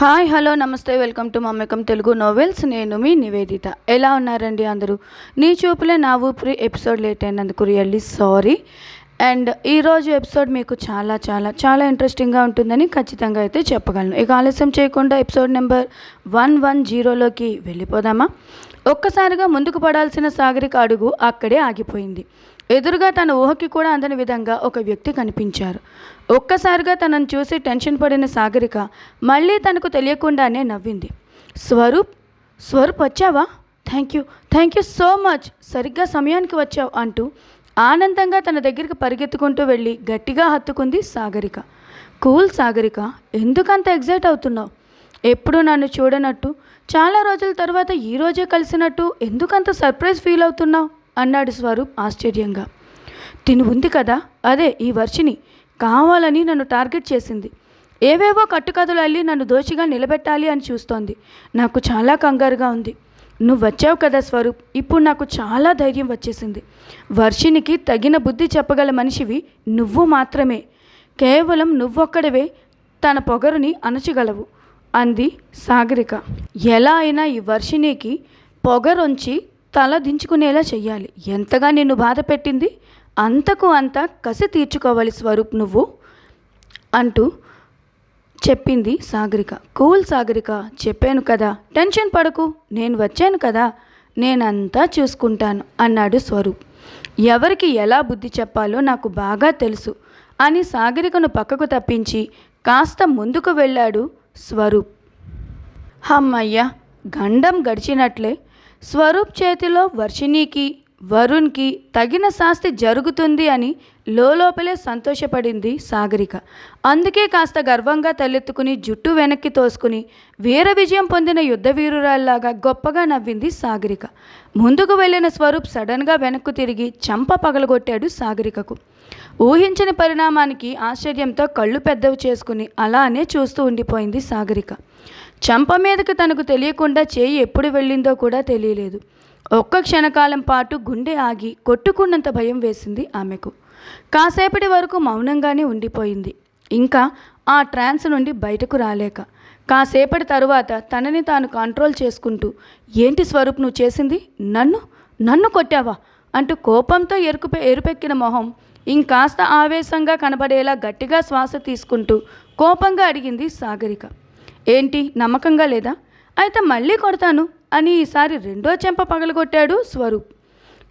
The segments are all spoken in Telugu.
హాయ్ హలో నమస్తే వెల్కమ్ టు మమ్మకం తెలుగు నోవెల్స్. నేను మీ నివేదిత. ఎలా ఉన్నారండి అందరూ? నీ చూపులే నా ఊపిరి ఎపిసోడ్ లేట్ అయినందుకు రియల్లీ సారీ. అండ్ ఈరోజు ఎపిసోడ్ మీకు చాలా చాలా చాలా ఇంట్రెస్టింగ్గా ఉంటుందని ఖచ్చితంగా అయితే చెప్పగలను. ఇక ఆలస్యం చేయకుండా ఎపిసోడ్ నెంబర్ వన్ వన్ జీరోలోకి వెళ్ళిపోదామా? ఒక్కసారిగా ముందుకు పడాల్సిన సాగరిక అడుగు అక్కడే ఆగిపోయింది. ఎదురుగా తన ఊహకి కూడా అందని విధంగా ఒక వ్యక్తి కనిపించారు. ఒక్కసారిగా తనను చూసి టెన్షన్ పడిన సాగరిక మళ్ళీ తనకు తెలియకుండానే నవ్వింది. స్వరూప్ స్వరూప్ వచ్చావా? Thank you thank you so much. సరిగ్గా సమయానికి వచ్చావు అంటూ ఆనందంగా తన దగ్గరికి పరిగెత్తుకుంటూ వెళ్ళి గట్టిగా హత్తుకుంది సాగరిక. కూల్ సాగరిక ఎందుకంత ఎగ్జైట్ అవుతున్నావు? ఎప్పుడూ నన్ను చూడనట్టు చాలా రోజుల తర్వాత ఈ రోజే కలిసినట్టు ఎందుకంత సర్ప్రైజ్ ఫీల్ అవుతున్నావు? అన్నాడు స్వరూప్ ఆశ్చర్యంగా. తిను ఉంది కదా? అదే ఈ వర్షిని కావాలని నన్ను టార్గెట్ చేసింది. ఏవేవో కట్టుకథలు అల్లి నన్ను దోషిగా నిలబెట్టాలి అని చూస్తోంది. నాకు చాలా కంగారుగా ఉంది. నువ్వు వచ్చావు కదా స్వరూప్ ఇప్పుడు నాకు చాలా ధైర్యం వచ్చేసింది. వర్షినికి తగిన బుద్ధి చెప్పగల మనిషివి నువ్వు మాత్రమే. కేవలం నువ్వొక్కడవే తన పొగరుని అణచగలవు అంది సాగరిక. ఎలా అయినా ఈ వర్షినికి పొగరొంచి తల దించుకునేలా చెయ్యాలి. ఎంతగా నిన్ను బాధ పెట్టింది? అంతకు అంత కసి తీర్చుకోవాలి స్వరూప్ నువ్వు అంటూ చెప్పింది సాగరిక. కూల్ సాగరిక చెప్పాను కదా. టెన్షన్ పడకు నేను వచ్చాను కదా. నేనంతా చూసుకుంటాను అన్నాడు స్వరూప్. ఎవరికి ఎలా బుద్ధి చెప్పాలో నాకు బాగా తెలుసు అని సాగరికను పక్కకు తప్పించి కాస్త ముందుకు వెళ్ళాడు స్వరూప్. హమ్మయ్య గండం గడిచినట్లే. స్వరూప్ చేతిలో వర్షిణికి వరుణ్కి తగిన శాస్తి జరుగుతుంది అని లోపలే సంతోషపడింది సాగరిక. అందుకే కాస్త గర్వంగా తలెత్తుకుని జుట్టు వెనక్కి తోసుకుని వీర విజయం పొందిన యుద్ధ వీరురాల్లాగా గొప్పగా నవ్వింది సాగరిక. ముందుకు వెళ్ళిన స్వరూప్ సడన్గా వెనక్కు తిరిగి చంప పగలగొట్టాడు సాగరికకు. ఊహించని పరిణామానికి ఆశ్చర్యంతో కళ్ళు పెద్దవి చేసుకుని అలానే చూస్తూ ఉండిపోయింది సాగరిక. చంప మీదకు తనకు తెలియకుండా చేయి ఎప్పుడు వెళ్ళిందో కూడా తెలియలేదు. ఒక్క క్షణకాలం పాటు గుండె ఆగి కొట్టుకున్నంత భయం వేసింది ఆమెకు. కాసేపటి వరకు మౌనంగానే ఉండిపోయింది. ఇంకా ఆ ట్రాన్స్ నుండి బయటకు రాలేక కాసేపటి తరువాత తనని తాను కంట్రోల్ చేసుకుంటూ ఏంటి స్వరూప్ నువ్వు చేసింది? నన్ను? నన్ను కొట్టావా? అంటూ కోపంతో ఎరుకుపే ఎరుపెక్కిన మొహం ఇంకాస్త ఆవేశంగా కనబడేలా గట్టిగా శ్వాస తీసుకుంటూ కోపంగా అడిగింది సాగరిక. ఏంటి? నమ్మకంగా లేదా? అయితే మళ్ళీ కొడతాను. అని ఈసారి రెండో చెంప పగలగొట్టాడు స్వరూప్.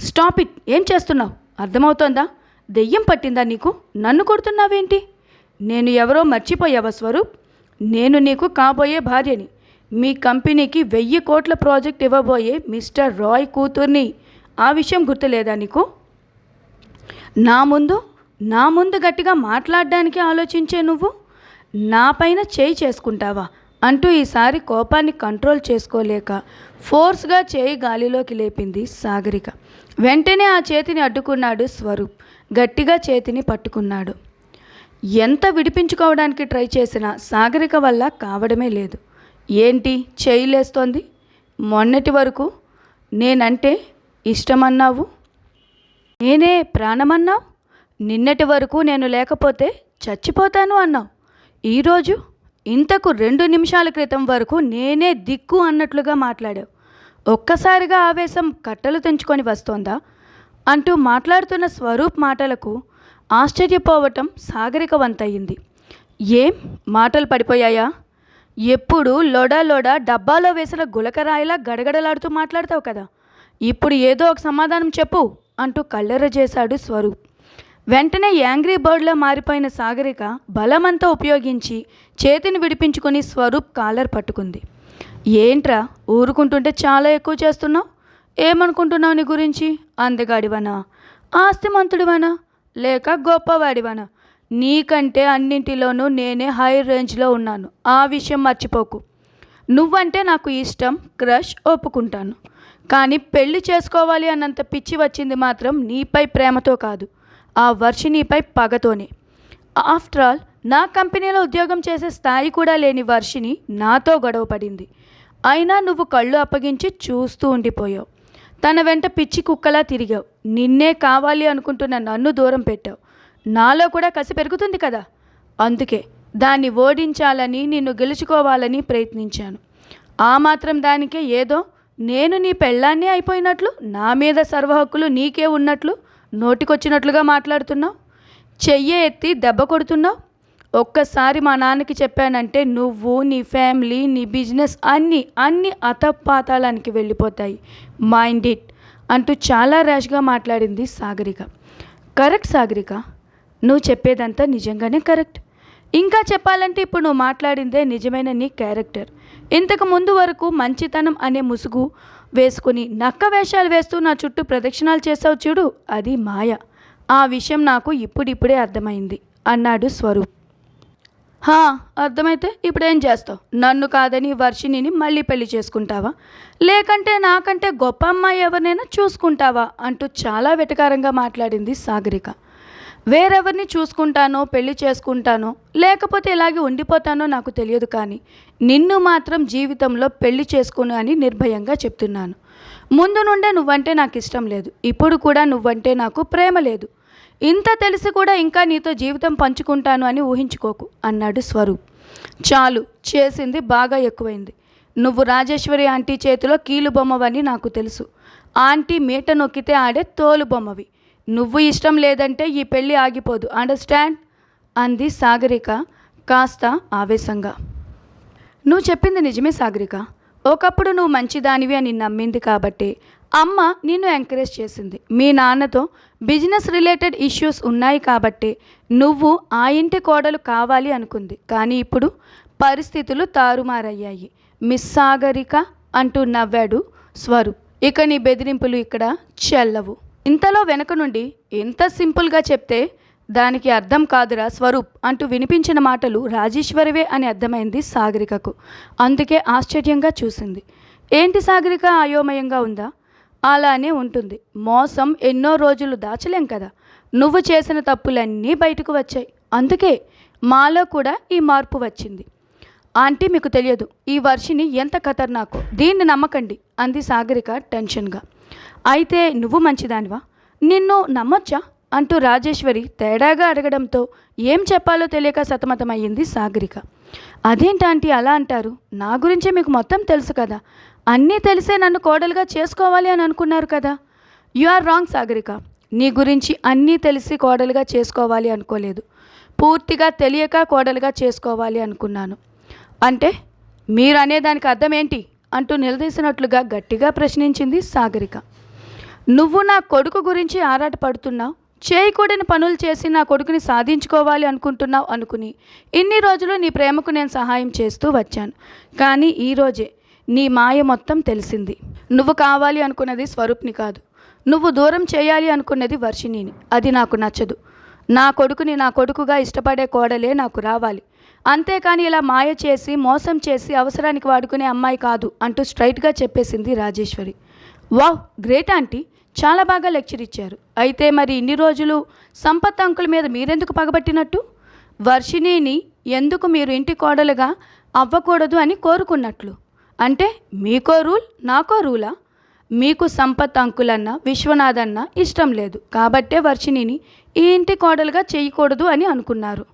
స్టాప్ ఇట్ ఏం చేస్తున్నావు? అర్థమవుతోందా? దెయ్యం పట్టిందా నీకు? నన్ను కొడుతున్నావేంటి? నేను ఎవరో మర్చిపోయావా స్వరూప్? నేను నీకు కాబోయే భార్యని. మీ కంపెనీకి వెయ్యి కోట్ల ప్రాజెక్ట్ ఇవ్వబోయే మిస్టర్ రాయ్ కూతుర్ని. ఆ విషయం గుర్తులేదా నీకు? నా ముందు నా ముందు గట్టిగా మాట్లాడడానికి ఆలోచించే నువ్వు? నా పైన చేయి చేసుకుంటావా? అంటూ ఈసారి కోపాన్ని కంట్రోల్ చేసుకోలేక ఫోర్స్గా చేయి గాలిలోకి లేపింది సాగరిక. వెంటనే ఆ చేతిని అడ్డుకున్నాడు స్వరూప్. గట్టిగా చేతిని పట్టుకున్నాడు. ఎంత విడిపించుకోవడానికి ట్రై చేసినా సాగరిక వల్ల కావడమే లేదు. ఏంటి చేయి లేస్తోంది? మొన్నటి వరకు నేనంటే ఇష్టమన్నావు? నేనే ప్రాణమన్నావు? నిన్నటి వరకు నేను లేకపోతే చచ్చిపోతాను అన్నావు. ఈరోజు ఇంతకు రెండు నిమిషాల క్రితం వరకు నేనే దిక్కు అన్నట్లుగా మాట్లాడావు. ఒక్కసారిగా ఆవేశం కట్టలు తెంచుకొని వస్తోందా? అంటూ మాట్లాడుతున్న స్వరూప్ మాటలకు ఆశ్చర్యపోవటం సాగరిక వంతయింది ఏం? మాటలు పడిపోయాయా? ఎప్పుడు లోడా లోడా డబ్బాలో వేసిన గులకరాయిలా గడగడలాడుతూ మాట్లాడతావు కదా. ఇప్పుడు ఏదో ఒక సమాధానం చెప్పు అంటూ కళ్ళెర చేశాడు స్వరూప్. వెంటనే యాంగ్రీ బర్డ్లా మారిపోయిన సాగరిక బలమంతా ఉపయోగించి చేతిని విడిపించుకొని స్వరూప్ కాలర్ పట్టుకుంది. ఏంట్రా ఊరుకుంటుంటే చాలా ఎక్కువ చేస్తున్నావు? ఏమనుకుంటున్నావు నీ గురించి? అందగాడివనా? ఆస్తిమంతుడివనా? లేక గొప్పవాడివనా? నీకంటే అన్నింటిలోనూ నేనే హై రేంజ్లో ఉన్నాను. ఆ విషయం మర్చిపోకు. నువ్వంటే నాకు ఇష్టం క్రష్ ఒప్పుకుంటాను. కానీ పెళ్ళి చేసుకోవాలి అన్నంత పిచ్చి వచ్చింది మాత్రం నీపై ప్రేమతో కాదు. ఆ వర్షినిపై పగతోనే. ఆఫ్టర్ ఆల్ నా కంపెనీలో ఉద్యోగం చేసే స్థాయి కూడా లేని వర్షిని నాతో గొడవ పడింది. అయినా నువ్వు కళ్ళు అప్పగించి చూస్తూ ఉండిపోయావు. తన వెంట పిచ్చి కుక్కలా తిరిగావు. నిన్నే కావాలి అనుకుంటున్న నన్ను దూరం పెట్టావు. నాలో కూడా కసి పెరుగుతుంది కదా. అందుకే దాన్ని ఓడించాలని నిన్ను గెలుచుకోవాలని ప్రయత్నించాను. ఆ మాత్రం దానికే ఏదో నేను నీ పెళ్ళాన్నే అయిపోయినట్లు నా మీద సర్వహక్కులు నీకే ఉన్నట్లు నోటికొచ్చినట్లుగా మాట్లాడుతున్నావు? చెయ్యి ఎత్తి దెబ్బ కొడుతున్నావు? ఒక్కసారి మా నాన్నకి చెప్పానంటే నువ్వు నీ ఫ్యామిలీ నీ బిజినెస్ అన్నీ అన్ని అతపాతాలానికి వెళ్ళిపోతాయి. మైండ్ ఇట్ అంటూ చాలా ర్యాష్గా మాట్లాడింది సాగరిక. కరెక్ట్ సాగరిక? నువ్వు చెప్పేదంతా నిజంగానే కరెక్ట్. ఇంకా చెప్పాలంటే ఇప్పుడు నువ్వు మాట్లాడిందే నిజమైన నీ క్యారెక్టర్. ఇంతకు ముందు వరకు మంచితనం అనే ముసుగు వేసుకుని నక్క వేషాలు వేస్తూ నా చుట్టూ ప్రదక్షిణాలు చేసావు చూడు అది మాయ. ఆ విషయం నాకు ఇప్పుడిప్పుడే అర్థమైంది అన్నాడు స్వరూప్. హా అర్థమైతే ఇప్పుడేం చేస్తావు? నన్ను కాదని వర్షిణిని మళ్ళీ పెళ్ళి చేసుకుంటావా? లేకంటే నాకంటే గొప్ప అమ్మాయి ఎవరినైనా చూసుకుంటావా? అంటూ చాలా వెటకారంగా మాట్లాడింది సాగరిక. వేరెవరిని చూసుకుంటానో పెళ్ళి చేసుకుంటానో లేకపోతే ఇలాగే ఉండిపోతానో నాకు తెలియదు కానీ నిన్ను మాత్రం జీవితంలో పెళ్ళి చేసుకుని అని నిర్భయంగా చెప్తున్నాను. ముందు నుండే నువ్వంటే నాకు ఇష్టం లేదు. ఇప్పుడు కూడా నువ్వంటే నాకు ప్రేమ లేదు. ఇంత తెలిసి కూడా ఇంకా నీతో జీవితం పంచుకుంటాను అని ఊహించుకోకు అన్నాడు స్వరూప్. చాలు చేసింది బాగా ఎక్కువైంది. నువ్వు రాజేశ్వరి ఆంటీ చేతిలో కీలు బొమ్మవని నాకు తెలుసు. ఆంటీ మీట నొక్కితే ఆడే తోలు బొమ్మవి నువ్వు ఇష్టం లేదంటే ఈ పెళ్ళి ఆగిపోదు. అండర్స్టాండ్? అంది సాగరిక కాస్త ఆవేశంగా. నువ్వు చెప్పింది నిజమే సాగరిక. ఒకప్పుడు నువ్వు మంచిదానివి అని నమ్మింది కాబట్టి అమ్మ నిన్ను ఎంకరేజ్ చేసింది. మీ నాన్నతో బిజినెస్ రిలేటెడ్ ఇష్యూస్ ఉన్నాయి కాబట్టి నువ్వు ఆ ఇంటి కోడలు కావాలి అనుకుంది. కానీ ఇప్పుడు పరిస్థితులు తారుమారయ్యాయి. మిస్ సాగరిక అంటూ నవ్వాడు స్వరూప్. ఇక నీ బెదిరింపులు ఇక్కడ చెల్లవు. ఇంతలో వెనక నుండి ఎంత సింపుల్గా చెప్తే దానికి అర్థం కాదురా స్వరూప్ అంటూ వినిపించిన మాటలు రాజేశ్వరివే అని అర్థమైంది సాగరికకు. అందుకే ఆశ్చర్యంగా చూసింది. ఏంటి సాగరిక అయోమయంగా ఉందా? అలానే ఉంటుంది. మోసం ఎన్నో రోజులు దాచలేం కదా. నువ్వు చేసిన తప్పులన్నీ బయటకు వచ్చాయి. అందుకే మాలో కూడా ఈ మార్పు వచ్చింది. ఆంటీ మీకు తెలియదు ఈ వర్షిని ఎంత ఖతర్నాకో. దీన్ని నమ్మకండి అంది సాగరిక టెన్షన్గా. అయితే నువ్వు మంచిదానివా? నిన్ను నమ్మొచ్చా? అంటూ రాజేశ్వరి తేడాగా అడగడంతో ఏం చెప్పాలో తెలియక సతమతమయ్యింది సాగరిక. అదేంటంటే అలా అంటారు? నా గురించే మీకు మొత్తం తెలుసు కదా. అన్నీ తెలిసే నన్ను కోడలుగా చేసుకోవాలి అని అనుకున్నారు కదా. You are wrong Sagarika. నీ గురించి అన్నీ తెలిసి కోడలుగా చేసుకోవాలి అనుకోలేదు. పూర్తిగా తెలియక కోడలుగా చేసుకోవాలి అనుకున్నాను. అంటే? మీరు అనేదానికి అర్థం ఏంటి? అంటూ నిలదీసినట్లుగా గట్టిగా ప్రశ్నించింది సాగరిక. నువ్వు నా కొడుకు గురించి ఆరాటపడుతున్నావు. చేయకూడని పనులు చేసి నా కొడుకుని సాధించుకోవాలి అనుకుంటున్నావు అనుకుని ఇన్ని రోజులు నీ ప్రేమకు నేను సహాయం చేస్తూ వచ్చాను. కానీ ఈరోజే నీ మాయ మొత్తం తెలిసింది. నువ్వు కావాలి అనుకున్నది స్వరూప్ని కాదు. నువ్వు దూరం చేయాలి అనుకున్నది వర్షిణిని. అది నాకు నచ్చదు. నా కొడుకుని నా కొడుకుగా ఇష్టపడే కోడలే నాకు రావాలి. అంతేకాని ఇలా మాయ చేసి మోసం చేసి అవసరానికి వాడుకునే అమ్మాయి కాదు అంటూ స్ట్రైట్గా చెప్పేసింది రాజేశ్వరి. Wow great aunty. చాలా బాగా లెక్చర్ ఇచ్చారు. అయితే మరి ఇన్ని రోజులు సంపత్ అంకుల మీద మీరెందుకు పగబట్టినట్టు? వర్షిణిని ఎందుకు మీరు ఇంటి కోడలుగా అవ్వకూడదు అని కోరుకున్నట్లు? అంటే మీకో రూల్ నాకో రూలా? మీకు సంపత్ అంకులన్న విశ్వనాథ్ అన్న ఇష్టం లేదు. కాబట్టే వర్షిణిని ఈ ఇంటి కోడలుగా చేయకూడదు అని అనుకున్నారు.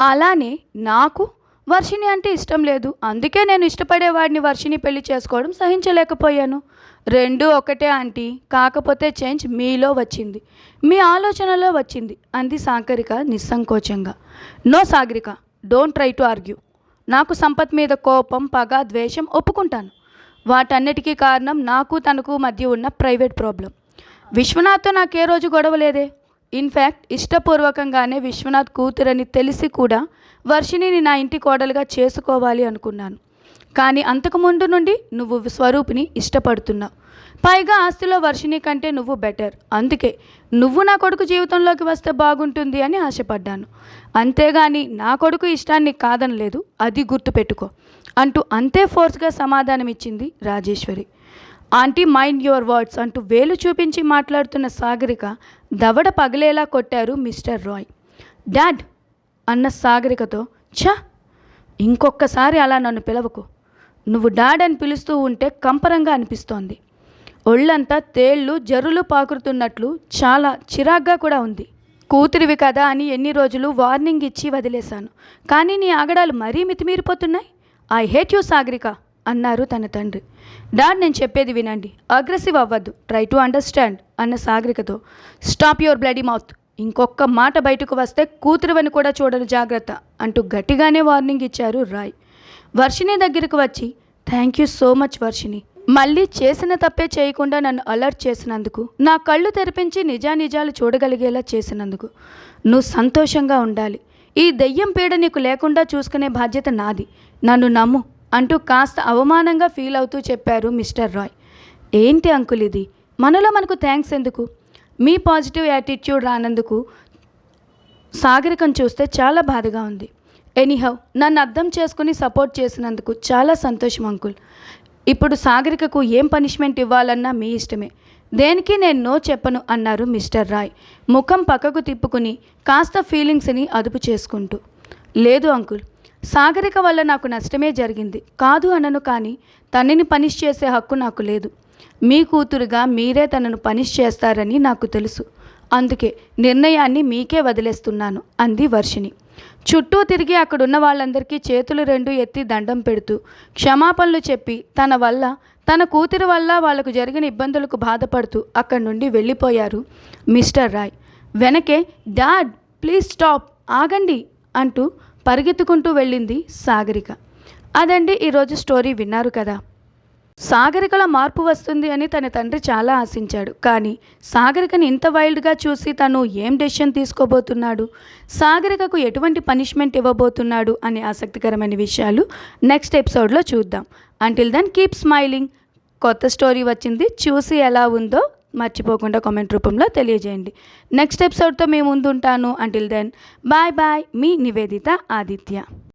అలానే నాకు వర్షిణి అంటే ఇష్టం లేదు. అందుకే నేను ఇష్టపడేవాడిని వర్షిని పెళ్ళి చేసుకోవడం సహించలేకపోయాను. రెండు ఒకటే ఆంటీ. కాకపోతే చేంజ్ మీలో వచ్చింది. మీ ఆలోచనలో వచ్చింది అంది సాగరిక నిస్సంకోచంగా. No Sagarika don't try to argue. నాకు సంపత్ మీద కోపం పగ ద్వేషం ఒప్పుకుంటాను. వాటన్నిటికీ కారణం నాకు తనకు మధ్య ఉన్న ప్రైవేట్ ప్రాబ్లం. విశ్వనాథ్తో నాకే రోజు గొడవ లేదే? ఇన్ఫ్యాక్ట్ ఇష్టపూర్వకంగానే విశ్వనాథ్ కూతురని తెలిసి కూడా వర్షిణిని నా ఇంటి కోడలుగా చేసుకోవాలి అనుకున్నాను. కానీ అంతకుముందు నుండి నువ్వు స్వరూపిని ఇష్టపడుతున్నావు పైగా ఆస్తిలో వర్షిణి కంటే నువ్వు బెటర్ అందుకే నువ్వు నా కొడుకు జీవితంలోకి వస్తే బాగుంటుంది అని ఆశపడ్డాను. అంతేగాని నా కొడుకు ఇష్టాన్ని కాదనలేదు అది గుర్తుపెట్టుకో అంటూ అంతే ఫోర్స్గా సమాధానం ఇచ్చింది Rajeshwari. Aunty mind your words అంటూ వేలు చూపించి మాట్లాడుతున్న సాగరిక దవడ పగిలేలా కొట్టారు మిస్టర్ రాయ్. డాడ్! అన్న సాగరికతో ఛ! ఇంకొక్కసారి అలా నన్ను పిలవకు. నువ్వు డాడ్ అని పిలుస్తూ ఉంటే కంపరంగా అనిపిస్తోంది. ఒళ్ళంతా తేళ్ళు జర్రులు పాకురుతున్నట్లు చాలా చిరాగ్గా కూడా ఉంది. కూతురివి కదా అని ఎన్ని రోజులు వార్నింగ్ ఇచ్చి వదిలేశాను. కానీ నీ ఆగడాలు మరీ మితిమీరిపోతున్నాయి. ఐ హేట్ యూ సాగరిక అన్నారు తన తండ్రి. డాడ్ నేను చెప్పేది వినండి. అగ్రెసివ్ అవ్వద్దు. ట్రై టు అండర్స్టాండ్ అన్న సాగరికతో. స్టాప్ యువర్ బ్లడీ మౌత్ ఇంకొక మాట బయటకు వస్తే కూతురువని కూడా చూడని జాగ్రత్త అంటూ గట్టిగానే వార్నింగ్ ఇచ్చారు రాయ్. వర్షిని దగ్గరకు వచ్చి thank you so much Varshini మళ్ళీ చేసిన తప్పే చేయకుండా నన్ను అలర్ట్ చేసినందుకు నా కళ్ళు తెరిపించి నిజానిజాలు చూడగలిగేలా చేసినందుకు. నువ్వు సంతోషంగా ఉండాలి. ఈ దెయ్యం పీడ నీకు లేకుండా చూసుకునే బాధ్యత నాది. నన్ను నమ్ము. అంటూ కాస్త అవమానంగా ఫీల్ అవుతూ చెప్పారు మిస్టర్ రాయ్. ఏంటి అంకుల్ ఇది? మనలో మనకు థ్యాంక్స్ ఎందుకు? మీ పాజిటివ్ యాటిట్యూడ్ రానందుకు సాగరికం చూస్తే చాలా బాధగా ఉంది. ఎనీహౌ నన్ను అర్థం చేసుకుని సపోర్ట్ చేసినందుకు చాలా సంతోషం అంకుల్. ఇప్పుడు సాగరికకు ఏం పనిష్మెంట్ ఇవ్వాలన్నా మీ ఇష్టమే. దేనికి నేను నో చెప్పను అన్నారు మిస్టర్ రాయ్ ముఖం పక్కకు తిప్పుకుని కాస్త ఫీలింగ్స్ని అదుపు చేసుకుంటూ. లేదు అంకుల్ సాగరిక వల్ల నాకు నష్టమే జరిగింది. కాదు అనను కానీ తనని పనిష్ చేసే హక్కు నాకు లేదు. మీ కూతురుగా మీరే తనను పనిష్ చేస్తారని నాకు తెలుసు. అందుకే నిర్ణయాన్ని మీకే వదిలేస్తున్నాను అంది వర్షిణి. చుట్టూ తిరిగి అక్కడున్న వాళ్ళందరికీ చేతులు రెండు ఎత్తి దండం పెడుతూ క్షమాపణలు చెప్పి తన వల్ల తన కూతురు వల్ల వాళ్ళకు జరిగిన ఇబ్బందులకు బాధపడుతూ అక్కడి నుండి వెళ్ళిపోయారు మిస్టర్ రాయ్. వెనకే డాడ్ ప్లీజ్ స్టాప్ ఆగండి అంటూ పరిగెత్తుకుంటూ వెళ్ళింది సాగరిక. అదండి ఈరోజు స్టోరీ విన్నారు కదా. సాగరికలో మార్పు వస్తుంది అని తన తండ్రి చాలా ఆశించాడు. కానీ సాగరికని ఇంత వైల్డ్గా చూసి తను ఏం డెసిషన్ తీసుకోబోతున్నాడు? సాగరికకు ఎటువంటి పనిష్మెంట్ ఇవ్వబోతున్నాడు అనే ఆసక్తికరమైన విషయాలు నెక్స్ట్ ఎపిసోడ్లో చూద్దాం. అంటిల్ దెన్ కీప్ స్మైలింగ్ కొత్త స్టోరీ వచ్చింది. చూసి ఎలా ఉందో మర్చిపోకుండా కామెంట్ రూపంలో తెలియజేయండి. నెక్స్ట్ ఎపిసోడ్తో మేము ముందుంటాను అంటిల్ దెన్ బాయ్ బాయ్ మీ నివేదిత ఆదిత్య.